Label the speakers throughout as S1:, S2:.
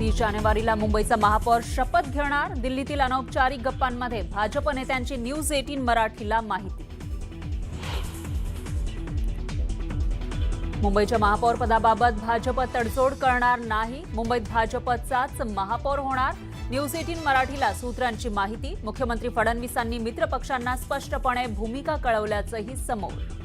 S1: तीस जानेवारीला मुंबईचा महापौर शपथ घेणार. दिल्लीतील अनौपचारिक गप्पांमध्ये भाजप नेत्यांची न्यूज एटीन मराठीला माहिती. मुंबईच्या महापौर पदाबाबत भाजप तडजोड करणार नाही. मुंबईत भाजपचाच महापौर होणार. न्यूज एटीन मराठीला सूत्रांची माहिती. मुख्यमंत्री फडणवीसांनी मित्रपक्षांना स्पष्टपणे भूमिका कळवल्याचंही समोर.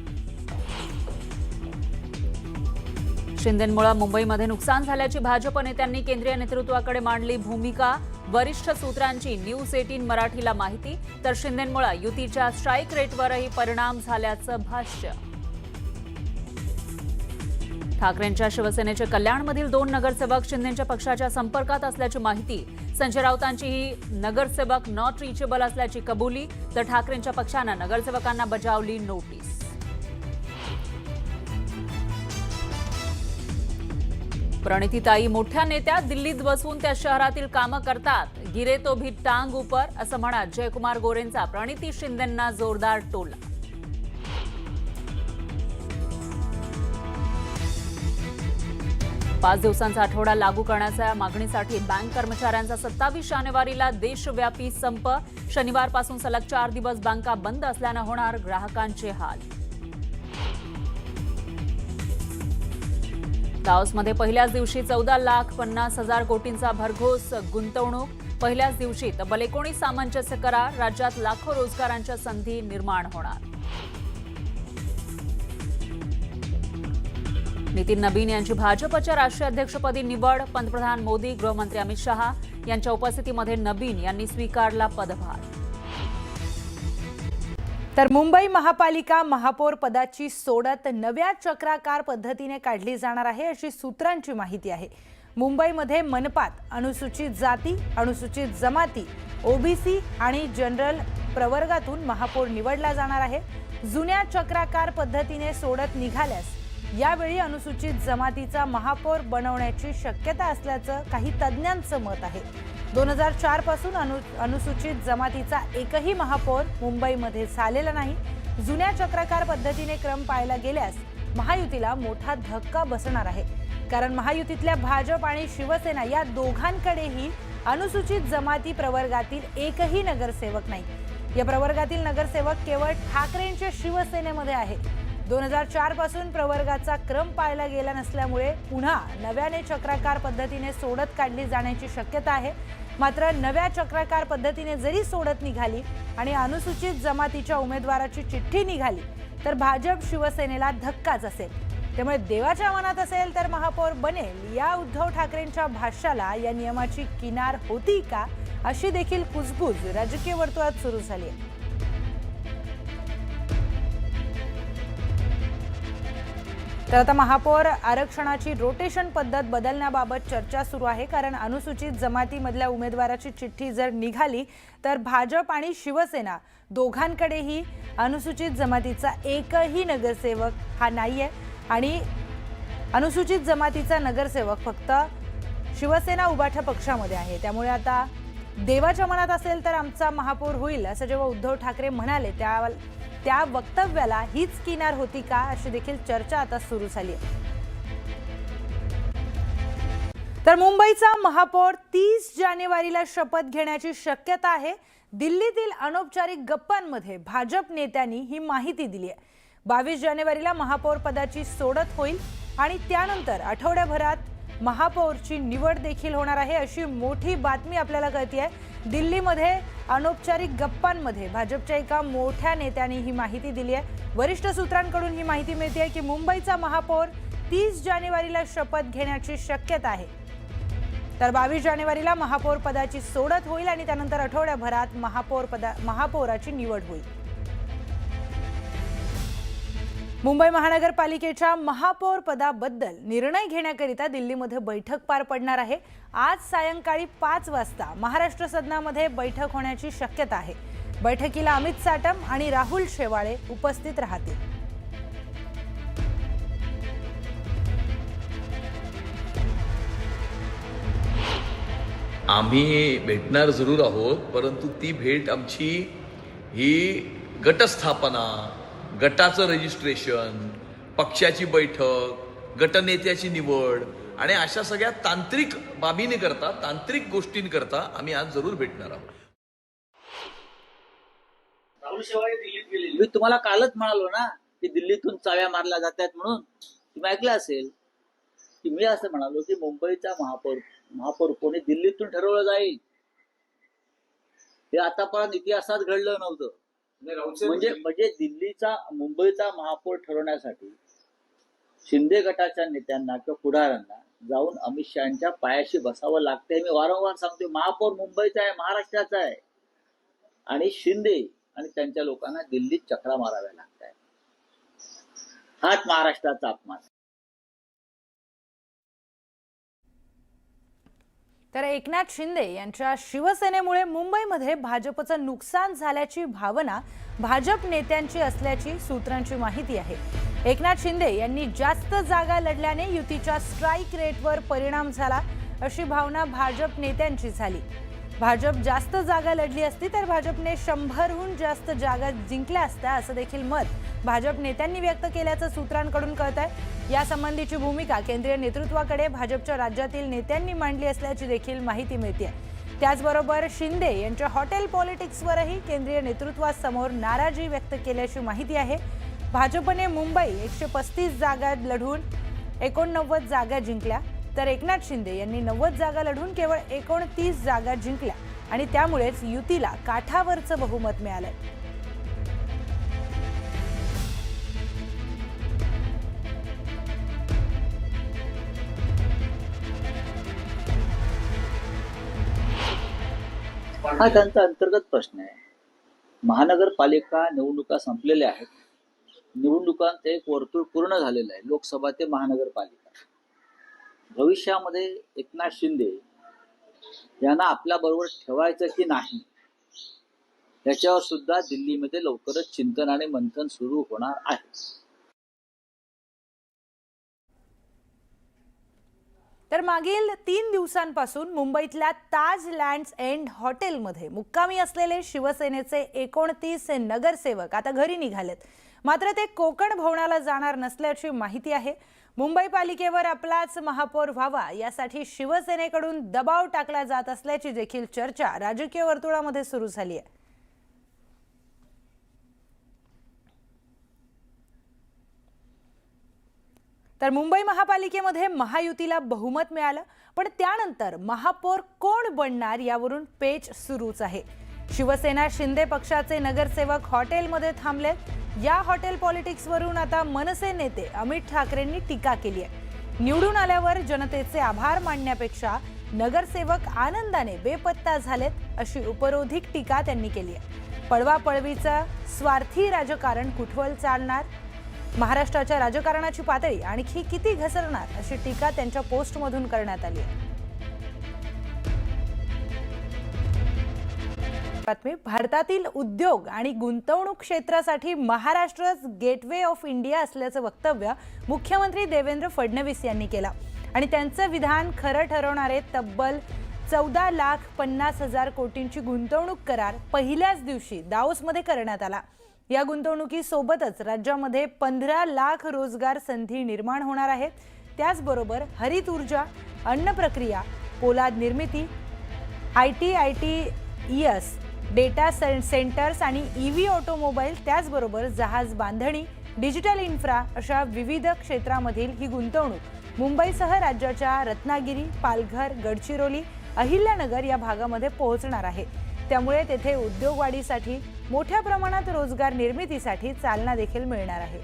S1: शिंदेमुळे मुंबईमध्ये नुकसान झाल्याची भाजप नेत्यांनी केंद्रीय नेतृत्वाकडे मांडली भूमिका. वरिष्ठ सूत्रांची न्यूज एटीन मराठीला माहिती. तर शिंदेमुळे युतीच्या स्ट्राईक रेटवरही परिणाम झाल्याचं भाष्य. ठाकरेंच्या शिवसेनेचे कल्याणमधील दोन नगरसेवक शिंदेच्या पक्षाच्या संपर्कात असल्याची माहिती. संजय राऊतांची ही नगरसेवक नॉट रिचेबल असल्याची कबुली. तर ठाकरेंच्या पक्षानं नगरसेवकांना बजावली नोटीस प्रणितीताई मोठ्या नेत्या दिल्लीत बसून त्या शहरातील कामं करतात. गिरे तो भी टांग उपर असं म्हणत जयकुमार गोरेंचा प्रणिती शिंदेंना जोरदार टोला. पाच दिवसांचा आठवडा लागू करण्याच्या मागणीसाठी बँक कर्मचाऱ्यांचा सत्तावीस जानेवारीला देशव्यापी संप. शनिवारपासून सलग चार दिवस बँका बंद असल्यानं होणार ग्राहकांचे हाल. लाओसमध्ये पहिल्याच दिवशी चौदा लाख पन्नास हजार कोटींचा भरघोस गुंतवणूक. पहिल्याच दिवशी तब्बल एकोणीस सामंजस्य करार राज्यात लाखो रोजगारांच्या संधी निर्माण होणार. नितीन नबीन यांची भाजपच्या राष्ट्रीय अध्यक्षपदी निवड पंतप्रधान मोदी गृहमंत्री अमित शहा यांच्या उपस्थितीमध्ये नबीन यांनी स्वीकारला पदभार.
S2: तर मुंबई महापालिका महापौर पदाची सोडत नव्या चक्राकार पद्धतीने काढली जाणार आहे अशी सूत्रांची माहिती आहे. मुंबईमध्ये मनपात अनुसूचित जाती अनुसूचित जमाती ओबीसी आणि जनरल प्रवर्गातून महापौर निवडला जाणार आहे. जुन्या चक्राकार पद्धतीने सोडत निघाल्यास यावेळी अनुसूचित जमातीचा महापौर बनवण्याची शक्यता असल्याचं काही तज्ज्ञांचं मत आहे. दोन हजार चारपासून अनु अनुसूचित जमातीचा एकही महापौर मुंबईमध्ये झालेला नाही. जुन्या चक्राकार पद्धतीने क्रम पाळला गेल्यास महायुतीला मोठा धक्का बसणार आहे. कारण महायुतीतल्या भाजप आणि शिवसेना या दोघांकडेही अनुसूचित जमाती प्रवर्गातील एकही नगरसेवक नाही. या प्रवर्गातील नगरसेवक केवळ ठाकरेंच्या शिवसेनेमध्ये आहे. दोन हजार चारपासून प्रवर्गाचा क्रम पाळला गेला नसल्यामुळे पुन्हा नव्याने चक्राकार पद्धतीने सोडत काढली जाण्याची शक्यता आहे. मात्र नव्या चक्राकार पद्धतीने जरी सोडत निघाली आणि अनुसूचित जमातीच्या उमेदवाराची चिठ्ठी निघाली तर भाजप शिवसेनेला धक्काच असेल. त्यामुळे देवाच्या मनात असेल तर महापौर बनेल या उद्धव ठाकरेंच्या भाष्याला या नियमाची किनार होती का अशी देखील कुजबूज राजकीय वर्तुळात सुरू झाली आहे. तर आता महापौर आरक्षणाची रोटेशन पद्धत बदलण्याबाबत चर्चा सुरू आहे. कारण अनुसूचित जमातीमधल्या उमेदवाराची चिठ्ठी जर निघाली तर भाजप आणि शिवसेना दोघांकडेही अनुसूचित जमातीचा एकही नगरसेवक हा नाही आहे आणि अनुसूचित जमातीचा नगरसेवक फक्त शिवसेना उबाठा पक्षामध्ये आहे. त्यामुळे आता देवाच्या मनात असेल तर आमचा महापौर होईल असं जेव्हा उद्धव ठाकरे म्हणाले त्या त्या वक्तव्याला हीच किनार होती का अशी देखील चर्चा आता सुरू झाली आहे. तर मुंबईचा महापौर तीस जानेवारीला शपथ घेण्याची शक्यता आहे. दिल्लीतील अनौपचारिक गप्पांमध्ये भाजप नेत्यांनी ही माहिती दिली आहे. बावीस जानेवारीला महापौर पदाची सोडत होईल आणि त्यानंतर आठवड्याभरात महापौरची निवड देखील होणार आहे अशी मोठी बातमी आपल्याला कळते आहे दिल्लीमध्ये अनौपचारिक गप्पांमध्ये भाजपच्या एका मोठ्या नेत्याने ही माहिती दिली आहे वरिष्ठ सूत्रांकडून ही माहिती मिळते आहे की मुंबईचा महापौर तीस जानेवारीला शपथ घेण्याची शक्यता आहे. तर बावीस जानेवारीला महापौर पदाची सोडत होईल आणि त्यानंतर आठवड्याभरात महापौर पदा महापौराची निवड होईल. मुंबई महानगरपालिकेच्या महापौर पदाबद्दल निर्णय घेण्याकरिता दिल्लीमध्ये बैठक पार पडणार आहे. आज सायंकाळी पाच वाजता महाराष्ट्र सदनामध्ये बैठक होण्याची शक्यता आहे. बैठकीला अमित साटम आणि राहुल शेवाळे उपस्थित राहतील.
S3: आम्ही भेटणार जरूर आहोत परंतु ती भेट आमची ही गटस्थापना गटाचं रजिस्ट्रेशन पक्षाची बैठक गटनेत्याची निवड आणि अशा सगळ्या तांत्रिक बाबींनी करता तांत्रिक गोष्टींकरता आम्ही आज जरूर भेटणार आहोत.
S4: मी तुम्हाला कालच म्हणालो ना की दिल्लीतून चाव्या मारल्या जात आहेत म्हणून. तुम्ही ऐकलं असेल? की मी असं म्हणालो की मुंबईचा महापौर महापौर कोणी दिल्लीतून ठरवलं जाईल? हे आतापर्यंत इतिहासात घडलं नव्हतं. म्हणजे म्हणजे दिल्लीचा मुंबईचा महापौर ठरवण्यासाठी शिंदे गटाच्या नेत्यांना किंवा पुढाऱ्यांना जाऊन अमित शहाच्या पायाशी बसावं लागतंय. मी वारंवार सांगतोय महापौर मुंबईचा आहे महाराष्ट्राचा आहे. आणि शिंदे आणि त्यांच्या लोकांना दिल्लीत चक्रा माराव्या लागत आहेत हाच महाराष्ट्राचा अपमान.
S2: तर एकनाथ शिंदे यांच्या शिवसेनेमुळे मुंबईमध्ये भाजपचं नुकसान झाल्याची भावना भाजप नेत्यांची असल्याची सूत्रांची माहिती आहे. एकनाथ शिंदे यांनी जास्त जागा लढल्याने युतीच्या स्ट्राईक रेटवर परिणाम झाला अशी भावना भाजप नेत्यांची झाली. भाजप जास्त जागा लढली असती तर भाजपने शंभरहून जास्त जागा जिंकल्या असत्या असं देखील मत भाजप नेत्यांनी व्यक्त केल्याचं सूत्रांकडून कळत आहे यासंबंधीची भूमिका केंद्रीय नेतृत्वाकडे भाजपच्या राज्यातील नेत्यांनी मांडली असल्याची देखील माहिती मिळते त्याचबरोबर शिंदे यांच्या हॉटेल पॉलिटिक्सवरही केंद्रीय नेतृत्वासमोर नाराजी व्यक्त केल्याची माहिती आहे. भाजपने मुंबई एकशे पस्तीस जागा लढून एकोणनव्वद जागा जिंकल्या. तर एकनाथ शिंदे यांनी नव्वद जागा लढून केवळ एकोणतीस जागा जिंकल्या आणि त्यामुळेच युतीला काठावरचं बहुमत मिळालंय.
S4: हा त्यांचा अंतर्गत प्रश्न आहे. महानगरपालिका निवडणुका संपलेल्या आहेत. निवडणुकांचं एक वर्तुळ पूर्ण झालेलं आहे. लोकसभा ते महानगरपालिका. भविष्यामध्ये एकनाथ शिंदे यांना आपल्या बरोबर ठेवायचं की नाही याच्यावर सुद्धा दिल्लीमध्ये लवकरच चिंतन आणि मंथन सुरू होणार आहे.
S2: तर मागील तीन दिवसांपासून मुंबईतल्या ताज लँड्स एंड हॉटेलमध्ये मुक्कामी असलेले शिवसेनेचे एकोणतीस नगरसेवक आता घरी निघालेत. मात्र ते कोकण भवनाला जाणार नसल्याची माहिती आहे. मुंबई पालिकेवर आपलाच महापौर व्हावा यासाठी शिवसेनेकडून दबाव टाकला जात असल्याची देखील चर्चा राजकीय वर्तुळामध्ये सुरू झाली आहे. तर मुंबई महापालिकेमध्ये महायुतीला बहुमत मिळालं पण त्यानंतर महापौर कोण बनणार यावरून पेच सुरूच आहे. शिवसेना शिंदे पक्षाचे नगरसेवक हॉटेलमध्ये थांबलेत या हॉटेल पॉलिटिक्सवरून आता मनसे नेते अमित ठाकरेंनी टीका केली आहे. निवडून आल्यावर जनतेचे आभार मानण्यापेक्षा नगरसेवक आनंदाने बेपत्ता झालेत अशी उपरोधिक टीका त्यांनी केली आहे. पळवापळवीचं स्वार्थी राजकारण कुठवल चालणार? महाराष्ट्राच्या राजकारणाची पातळी आणखी किती घसरणार अशी टीका त्यांच्या पोस्टमधून करण्यात आली आहे. बातमी भारतातील उद्योग आणि गुंतवणूक क्षेत्रासाठी महाराष्ट्रच गेटवे ऑफ इंडिया असल्याचं वक्तव्य मुख्यमंत्री देवेंद्र फडणवीस यांनी केलं. आणि त्यांचं विधान खरं ठरवणारे तब्बल चौदा लाख पन्नास हजार कोटींची गुंतवणूक करार पहिल्याच दिवशी दाओसमध्ये करण्यात आला. या गुंतवणुकीसोबतच राज्यामध्ये पंधरा लाख रोजगार संधी निर्माण होणार आहेत. त्याचबरोबर हरित ऊर्जा अन्न प्रक्रिया पोलाद निर्मिती I T I T S data centers आणि ई व्ही ऑटोमोबाईल त्याचबरोबर जहाज बांधणी डिजिटल इन्फ्रा अशा विविध क्षेत्रामधील ही गुंतवणूक मुंबईसह राज्याच्या रत्नागिरी पालघर गडचिरोली अहिल्यानगर या भागामध्ये पोहोचणार आहे. त्यामुळे तेथे उद्योगवाढीसाठी मोठ्या प्रमाणात रोजगार निर्मितीसाठी चालना देखील मिळणार आहे.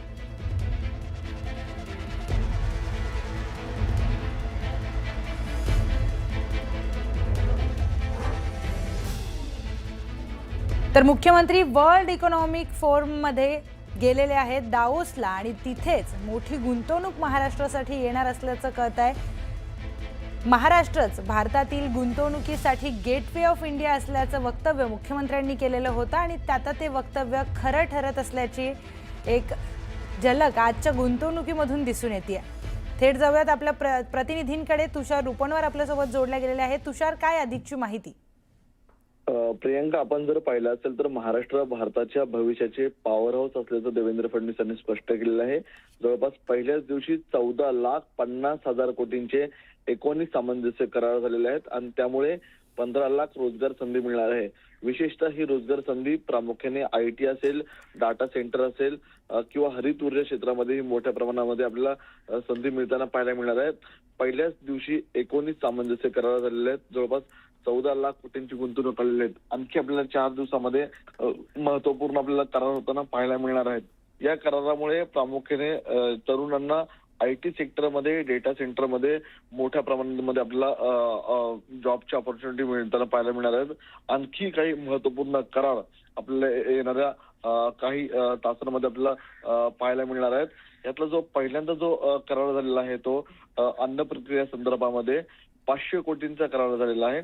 S2: तर मुख्यमंत्री वर्ल्ड इकॉनॉमिक फोरममध्ये गेलेले आहेत दाओसला आणि तिथेच मोठी गुंतवणूक महाराष्ट्रासाठी येणार असल्याचं कळत आहे. महाराष्ट्रच भारतातील गुंतवणुकीसाठी गेटवे ऑफ इंडिया असल्याचं वक्तव्य मुख्यमंत्र्यांनी केलेलं होतं आणि त्यात ते वक्तव्य खरं ठरत असल्याची एक झलक आजच्या गुंतवणुकीमधून दिसून येते. थेट जाऊयात आपल्या प्र प्रतिनिधींकडे. तुषार रुपणवर आपल्यासोबत जोडल्या गेलेले आहेत. तुषार काय अधिकची माहिती?
S5: प्रियंका आपण जर पाहिलं असेल तर महाराष्ट्र भारताच्या भविष्याचे पॉवर हाऊस असल्याचं देवेंद्र फडणवीस यांनी स्पष्ट केलेलं आहे. जवळपास पहिल्याच दिवशी चौदा लाख पन्नास हजार कोटींचे एकोणीस सामंजस्य करार झालेले आहेत आणि त्यामुळे पंधरा लाख रोजगार संधी मिळणार आहे. विशेषतः ही रोजगार संधी प्रामुख्याने आय टी असेल डाटा सेंटर असेल किंवा हरित ऊर्जा क्षेत्रामध्ये मोठ्या प्रमाणामध्ये आपल्याला संधी मिळताना पाहायला मिळणार आहेत. पहिल्याच दिवशी एकोणीस सामंजस्य करार झालेले आहेत. जवळपास चौदा लाख कोटींची गुंतवणूक आलेली आहेत. आणखी आपल्याला चार दिवसामध्ये महत्त्वपूर्ण आपल्याला करार होताना पाहायला मिळणार आहेत. या करारामुळे प्रामुख्याने तरुणांना आय टी सेक्टरमध्ये डेटा सेंटरमध्ये मोठ्या प्रमाणामध्ये आपल्याला जॉबची ऑपॉर्च्युनिटी मिळताना पाहायला मिळणार आहेत. आणखी काही महत्त्वपूर्ण करार आपल्याला येणाऱ्या काही तासांमध्ये आपल्याला पाहायला मिळणार आहेत. यातला जो पहिल्यांदा जो करार झालेला आहे तो अन्न प्रक्रिया संदर्भामध्ये पाचशे कोटींचा करार झालेला आहे.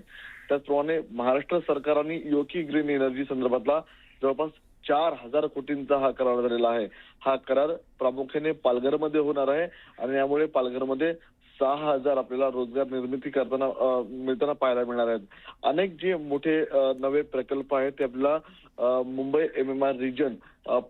S5: त्याचप्रमाणे महाराष्ट्र सरकारने योकी ग्रीन एनर्जी संदर्भातला जवळपास चार हजार कोटींचा हा करार झालेला आहे. हा करार प्रामुख्याने पालघरमध्ये होणार आहे आणि यामुळे पालघरमध्ये सहा हजार आपल्याला रोजगार निर्मिती करताना मिळताना पाहायला मिळणार आहेत. अनेक जे मोठे नवे प्रकल्प आहेत ते आपल्याला Mumbai M M R region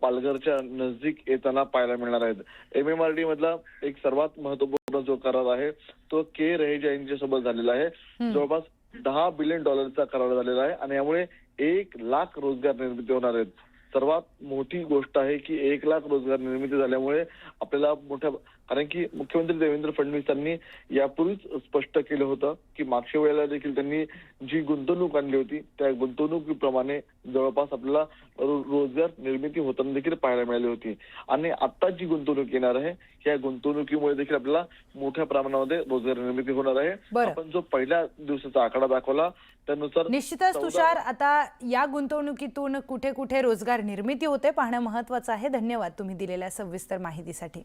S5: पालघरच्या नजदीक येताना पाहायला मिळणार आहेत. एम एम आर डी मधला एक सर्वात महत्त्वपूर्ण जो करार आहे तो के रहेजा यांच्यासोबत झालेला आहे. जवळपास दहा बिलियन डॉलरचा करार झालेला आहे आणि यामुळे एक लाख रोजगार निर्मिती होणार आहेत. सर्वात मोठी गोष्ट आहे की एक लाख रोजगार निर्मिती झाल्यामुळे आपल्याला मोठ्या कारण की मुख्यमंत्री देवेंद्र फडणवीस यांनी यापूर्वीच स्पष्ट केलं होतं की मागच्या वेळेला देखील त्यांनी जी गुंतवणूक आणली होती त्या गुंतवणुकीप्रमाणे जवळपास आपल्याला रोजगार निर्मिती होताना देखील पाहायला मिळाली होती. आणि आता जी गुंतवणूक येणार आहे या गुंतवणुकीमुळे देखील आपल्याला मोठ्या प्रमाणामध्ये रोजगार निर्मिती होणार आहे.
S2: बरं.
S5: आपण जो पहिल्या दिवसाचा आकडा दाखवला त्यानुसार
S2: निश्चितच तुषार आता या गुंतवणुकीतून कुठे कुठे रोजगार निर्मिती होते पाहणं महत्वाचं आहे. धन्यवाद तुम्ही दिलेल्या सविस्तर माहितीसाठी.